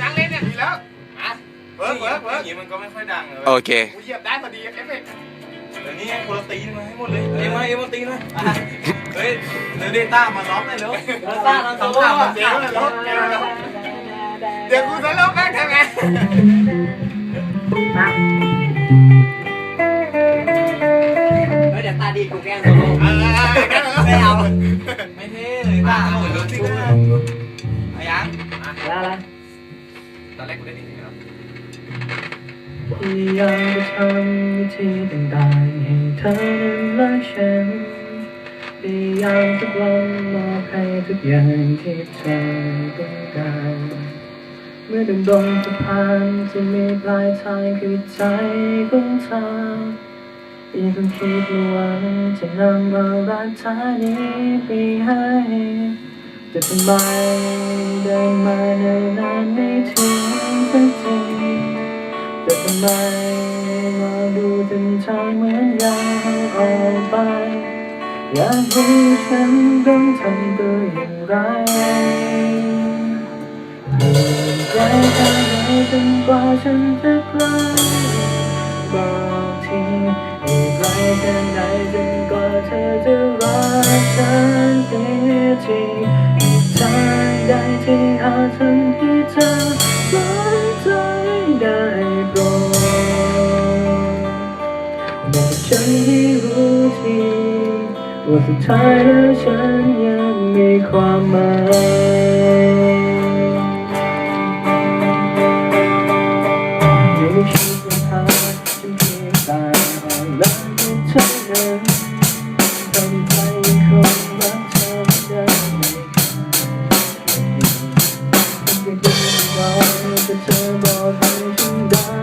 นั่งเล่นเนี่ยดีแล้วอะเวิร์กเวิร์กอเวิร์กย่างนี้มันก็ไม่ค่อยดังเลยโอเคกูเหยียบได้พอดีเอฟเฟกต์เดี๋ยวนี้ให้คนละตีนมาให้หมดเลยเอ็มมาเอ็มมาตีนมาเฮ้ยเดี๋ยวเดต้ามาล็อกเลยเร็วต้าทำตัวเดี๋ยวเดี๋ยวเดี๋ยวเดี๋ยวกูจะเล่าแม่งทำไงเดี๋ยวตาดีกูแกล้งโซโล่ แรกกูได้ดีนะครับพยายามทำวิธีต่างๆให้เธอนั้นรักฉันพยายามทุกวันมอบให้ทุกอย่างที่เธอต้องการเมื่อเดินบนสะพานจะมีปลายทางคือใจของเธออีกคนคิดไม่หวังจะนำเอารักเธอนี้ไปให้แต่ทำไมเดินมาเนิ่นนาน แต่ทำไมมองดูจนทางเหมือนยังออกไป อยากรู้ฉันต้องทำตัวอย่างไรเมื่อไกลแค่ไหนจนกว่าฉันจะใกลบอกทีอีกไกลแค่ไหนจนกว่าเธอจะรักฉันเสี ว่าสุดท้ายแล้วฉันยังมีความหมายอยู่ในชีวิตหาฉันเพียงแต่อ่อนล้าเท่านั้นทำใจคงรักเธอได้ไม่ขาดอยากจะบอกแต่เธอบอกให้ฉันได้